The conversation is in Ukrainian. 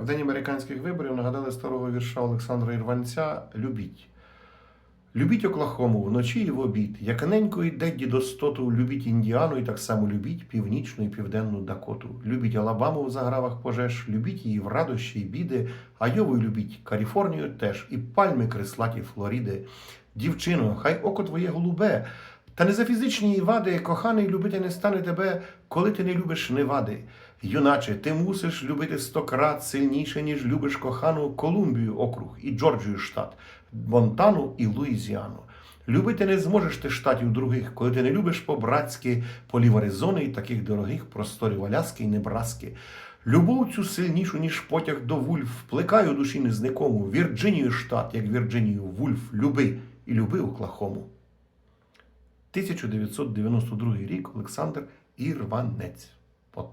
В день американських виборів нагадали старого вірша Олександра Ірванця Любіть. Любіть Оклахому вночі і в обід, як ненько йде дідостоту, любіть Індіану і так само любіть північну і південну Дакоту. Любіть Алабаму в загравах пожеж, любіть її в радощі й біди, Айову любіть Каліфорнію теж, і пальми креслаті Флориди. Дівчино, хай око твоє голубе, та не за фізичні вади, коханий любити не стане тебе, коли ти не любиш невади. Юначе, ти мусиш любити сто крат сильніше, ніж любиш кохану Колумбію округ і Джорджію штат, Монтану і Луїзіану. Любити не зможеш ти штатів других, коли ти не любиш по-братськи полів Аризони і таких дорогих просторів Аляски і Небраски. Любов цю сильнішу, ніж потяг до вульф, вплекай у душі незникому, Вірджинію штат, як Вірджинію Вульф, люби і люби Оклахому. 1992 рік Олександр Ірванець. От.